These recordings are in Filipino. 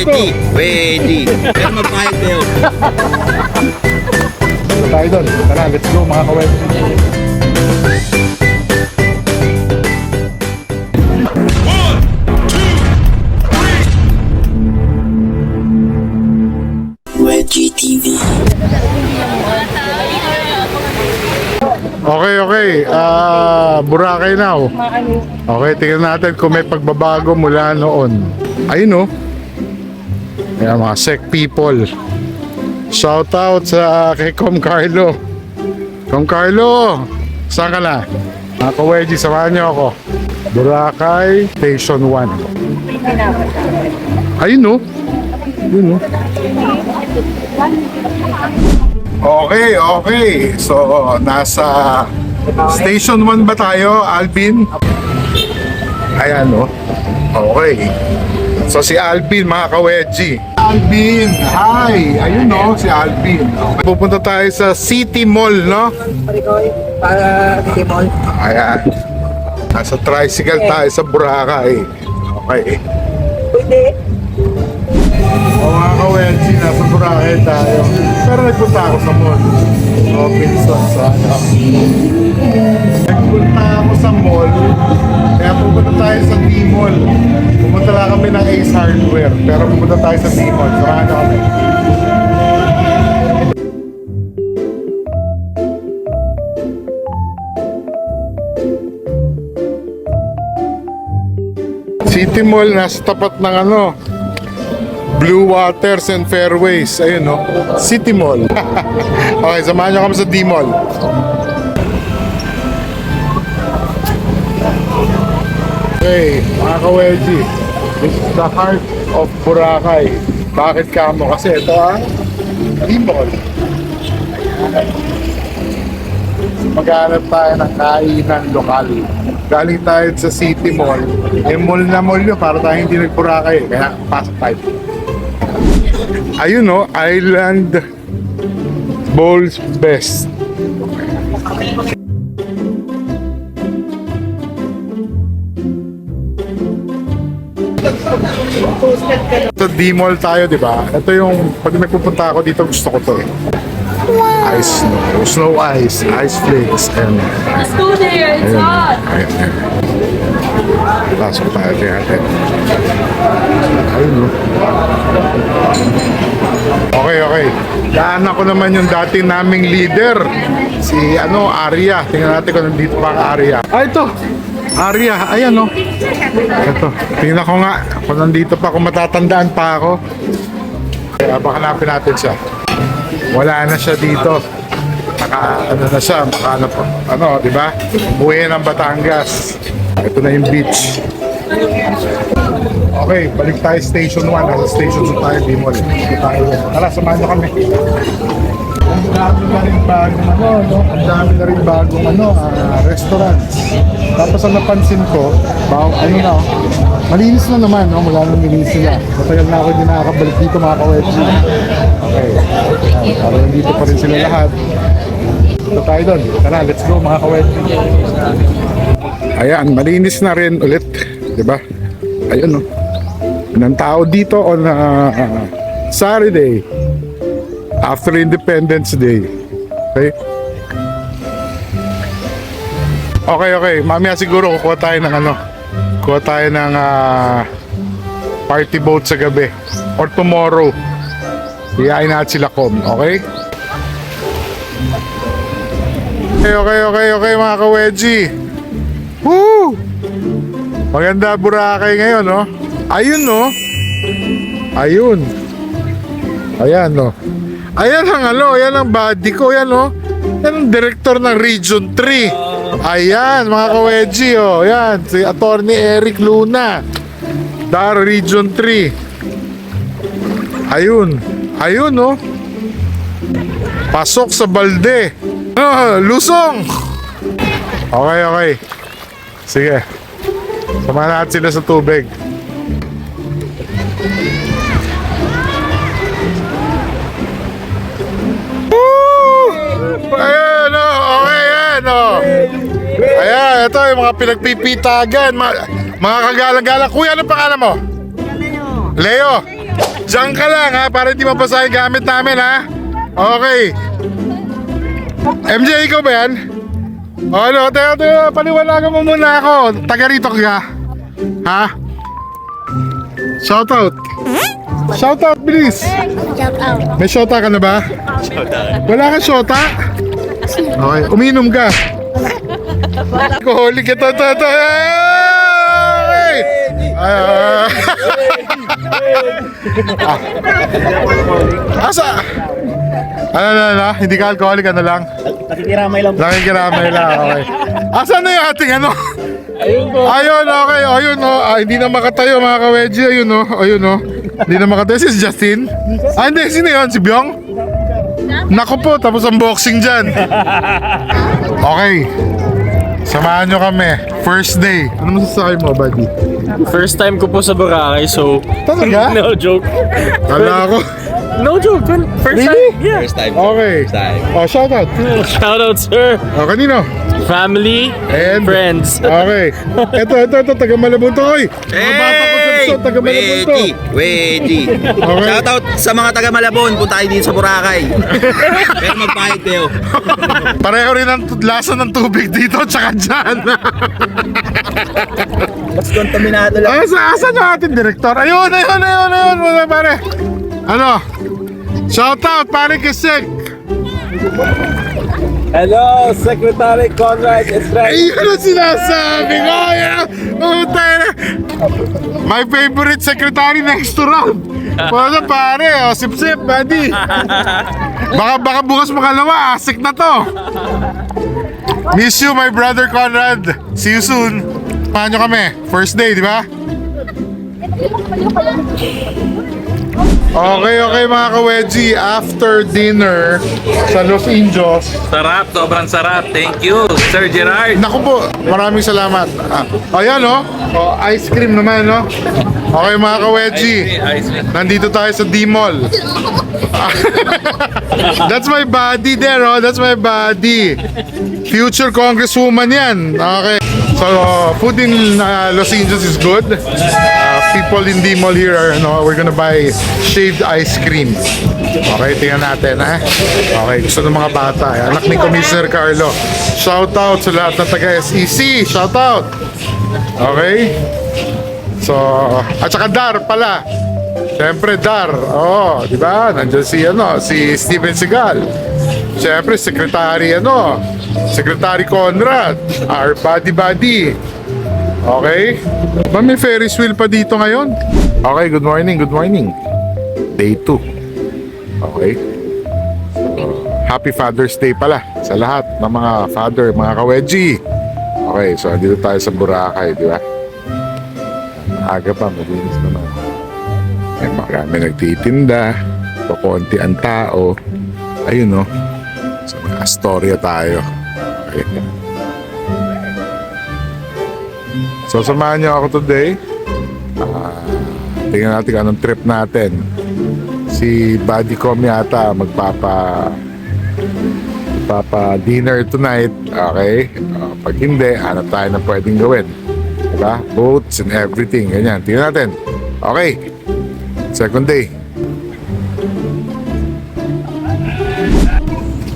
Pwede, pwede. Pero mapahit na yun. Ito tayo doon. Tara, let's go mga TV. Okay, okay. Ah, Boracay now. Okay, tingnan natin kung may pagbabago mula noon. Ayun oh. Ayan, mga sec people. Shout out sa kay Com Carlo. Com Carlo, saan ka na? Mga kawedji, samahan niyo ako. Boracay Station 1. Ayun oh. Ayun oh. Okay, okay. So, nasa Station 1 ba tayo, Alvin? Ayan, no? Okay. So, si Alvin, mga kawedji. Alvin, hi! Ayun, no? Si Alvin. Okay. Pupunta tayo sa City Mall, no? Para Timol. Ayan. Nasa tricycle tayo sa Boracay. Okay. Pwede. O mga ka-Wensi, nasa Boracay tayo. Pero nagpunta ako sa mall. Robinson sa ano. Ace Hardware. Pero pupunta tayo sa. Samahan na kami. City Mall nasa tapat ng ano, Blue Waters and Fairways. Ayun, no? City Mall. okay, samahan nyo kami sa D-Mall. Okay, mga ka-Wedgie. This is the heart of Boracay. Bakit ka? Kasi ito ang. Ayan. Maghanap tayo ng kainan lokal. Galing tayo sa City Mall. Eh, mall na mall yun para tayo hindi nag-Boracay. Kaya pasok tayo. Ayun no, Island Bowls Best. Sa D-Mall tayo, di ba? Ito yung, pag nagpupunta ako dito, gusto ko to eh. Ice snow, snow ice, ice flakes, and Let's go there. It's Ayun. hot. Ayun, ayun. Pasok tayo kay ate. Ayun, no? Okay, okay. Daanan ko naman yung dati naming leader. Si, ano, Arya. Tingnan natin kung nandito pa ang Arya. Ah, ito. Arya. Ayan, no? Ito. Tingnan ko nga kung nandito pa, kung matatandaan pa ako. Kaya baka hanapin natin siya. Wala na siya dito naka ano na siya, naka ano, ano, di ba? Umuwi ng Batangas. Ito na yung beach. Okay, balik tayo station 1. Nasa station 2 tayo, tayo. Tara, samahan nyo kami. Ang dami na rin bagong ano, no? Ang dami na rin bagong ano, ah, restaurants. Tapos ang napansin ko, bago, ano na, malinis na naman, no? Mula nung nilinis nila. Matagal na ako hindi nakakabalik dito mga kawetsi. Okay. Ayan, Para nandito pa rin sila lahat. Ito tayo doon. Tara, let's go mga kawetsi. Ayan, malinis na rin ulit. Di ba? Ayun, no? Ng tao dito on uh, Saturday after Independence Day. Okay? Okay, okay. Mamaya siguro kukuha tayo ng ano. Kuha tayo ng ah, party boat sa gabi. Or tomorrow. Iyain natin sila kom. Okay? Okay, okay, okay, okay mga ka-wedgie. Woo! Maganda Boracay ngayon, no? Ayun, no? Ayun. Ayan, no? Ayan ang ano, ayan ang body ko, ayan, no? Yan ang director ng Region 3. Ayan, mga ka-wedgie, oh. Ayan, si Attorney Eric Luna. Dar Region 3. Ayun. Ayun, no? Pasok sa balde. Ah, lusong! Okay, okay. Sige. Samahan natin sila sa tubig. Ayan, ito yung mga pinagpipitagan. Mga, mga kagalang-galang. Kuya, ano pangalan mo? Leo. Diyan ka lang ha, para hindi mapasa yung gamit namin ha. Okay. MJ, ikaw ba yan? O ano, teka, teka, paliwanagan mo muna ako. Taga rito ka. Ha? Shoutout. Shoutout, bilis. Shout out. May shota ka na ba? Wala kang shota? Okay, uminom ka. Alcoholic ito, ito, ito. Hey! Ah. Ah. Asa? Ano, ano, ano? Hindi ka alcoholic, ano lang? Nakikiramay lang. Nakikiramay lang, okay. Asan na yung ating ano? Ayun, okay, ayun, oh. Ah, hindi na makatayo mga kaweji, ayun, oh. Ayun, oh. Hindi na makatayo. Si Justin? Ah, hindi, sino yun? Si Byong? Naku po, tapos ang boxing dyan. Okay. Samahan nyo kami. First day. Ano masasabi mo, buddy? First time ko po sa Boracay, so Talaga? no joke. Kala ko. No joke. First Really? time. Yeah. First time. Okay. First time. Oh, shout out. Shout out, sir. Oh, kanino? Family And- friends. Okay. Ito, ito, ito. Taga Malabon to, oy. Mga bata ko sa Luzon, taga Malabon to. Wedi! Wedi! Okay. Shoutout sa mga taga Malabon. Punta kayo dito sa Boracay. Pero magpahid kayo. Pareho rin ang lasa ng tubig dito tsaka dyan. Mas kontaminado lang. Asa, asan yung ating director? Ayun, ayun, ayun, ayun, mga pare. Ano? Shout out, pare Kisik. Hello, Secretary Conrad Estrella. Ayun ang sinasabi ko. Oh, tayo na. My favorite secretary next to Rob. Wala pare, oh, sip-sip, buddy. Baka, baka bukas makalawa, asik na to. Miss you, my brother Conrad. See you soon. Paano kami? First day, di ba? Okay, okay mga ka-wedgie. After dinner sa Los Injos, Sarap, sobrang sarap. Thank you, Sir Gerard. Naku po, maraming salamat. Ah, ayan oh. oh, ice cream naman no. Okay mga ka-wedgie. Ice cream. Nandito tayo sa D-Mall. That's my body there, oh. That's my body. Future congresswoman yan. Okay. So, food in uh, Los Angeles is good. People in D-Mall here are, no, we're gonna buy shaved ice cream. Okay, tingnan natin, ha? Okay, gusto ng mga bata. eh. Anak ni Commissioner Carlo. Shout out sa lahat ng taga-SEC. Shout out. Okay? So, at saka Dar pala. Siyempre, Dar. Oo, di ba? Nandiyan si, ano, si Steven Seagal. Siyempre, Secretary, ano, Secretary Conrad. Our buddy buddy. Okay? Ba may Ferris wheel pa dito ngayon? Okay, good morning, good morning. Day 2. Okay? Happy Father's Day pala sa lahat ng mga father, mga kaweji. Okay, so dito tayo sa Boracay, di ba? Aga pa, malinis naman. May marami nagtitinda. Pakonti ang tao. Ayun, no? So, Astoria tayo. Okay. So, samahan niyo ako today. Ah, tingnan natin anong trip natin. Si Buddy Com yata magpapa magpapa dinner tonight. Okay? Ah, pag hindi, hanap tayo ng pwedeng gawin. Diba? Boats and everything. Ganyan. Tingnan natin. Okay. Second day.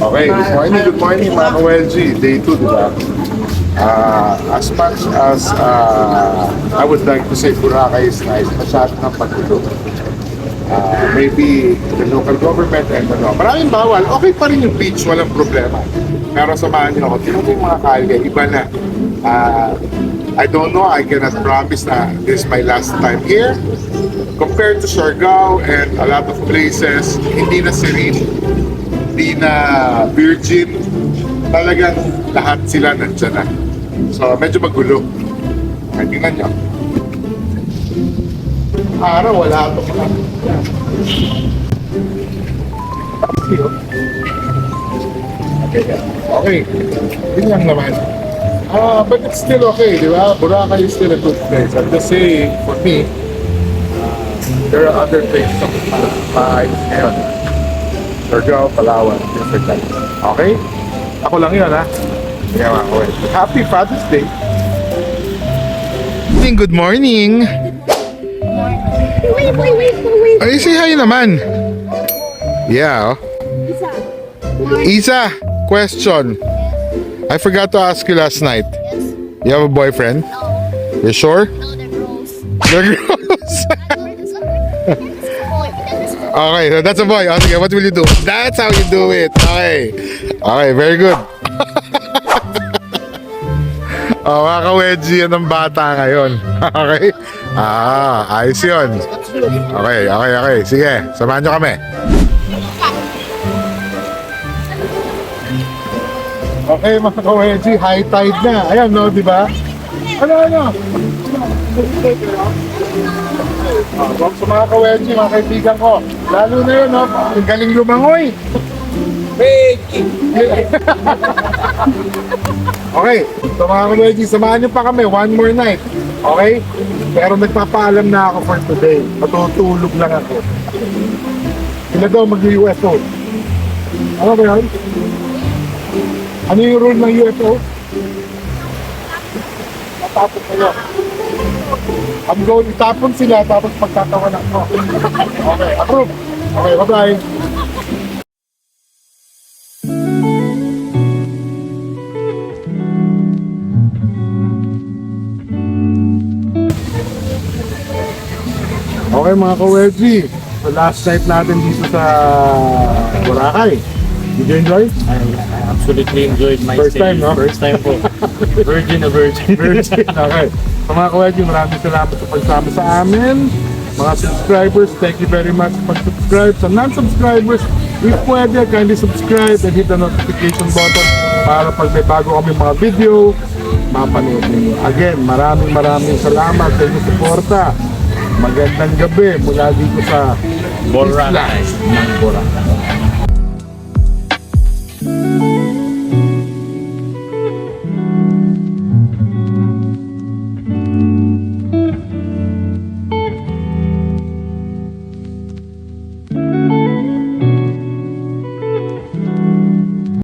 Okay, good morning, good morning mga ka-WLG. Day 2, di ba? Uh, as much as uh, I would like to say Boracay is nice, masyado ng pagtulog. Uh, maybe the local government and ano, maraming bawal, okay pa rin yung beach, walang problema. Pero samahan niyo ako, tingnan mo yung mga kalye, iba na. Uh, I don't know, I cannot promise na this is my last time here. Compared to Siargao and a lot of places, hindi na serene, hindi na virgin, talagang lahat sila nandyan na. So, medyo magulo. Ay, tingnan nyo. Araw, wala ito. Okay, okay. Yun lang naman. Ah, but it's still okay, di ba? Boracay is still a good place. I'm just saying, for me, there are other places na uh, maayos ngayon. Surigao, Palawan, different like Okay? Ako lang yun, ha? Kaya mga. Happy Father's Day! Good morning! Wait, wait, wait, wait. Ay, say hi naman. Yeah, oh. Isa, question. I forgot to ask you last night. You have a boyfriend? No, You sure? No, they're gross. They're gross. okay, so that's a boy. Oh, sige, what will you do? That's how you do it. Okay. Okay, very good. Oh, mga ka-wedgie yan ng bata ngayon. okay? Ah, ayos yun. Okay, okay, okay. Sige, samahan nyo kami. Okay, mga ka-wedgie, high tide na. Ayan, no, di ba? Ano, ano? Wag sa mga ka-wedgie, mga kaibigan ko. Lalo na yun, no? Ang galing lumangoy. Okay, so mga ka-wedgie, samahan nyo pa kami. One more night. Okay? Pero nagpapaalam na ako for today. Matutulog lang ako. Sila daw mag-UFO. Ano ba yun? Ano yung rule ng UFO? Matapos kayo. I'm going itapon sila tapos pagtatawanan ko. Okay, approve. Okay, bye-bye. Okay mga ka-wedgie, so last night natin dito sa Boracay. Did you enjoy? I, I absolutely enjoyed my First stay. time, no? First time po. Virgin a virgin. Virgin. okay. So mga ka-wedgie, maraming salamat sa pagsama sa amin. Mga subscribers, thank you very much sa pag-subscribe. Sa non-subscribers, if pwede, kindly subscribe and hit the notification button para pag may bago kami mga video, mapanood ninyo. Again, maraming maraming salamat sa inyong suporta. Magandang gabi mula dito sa Boracay. Ng Boracay.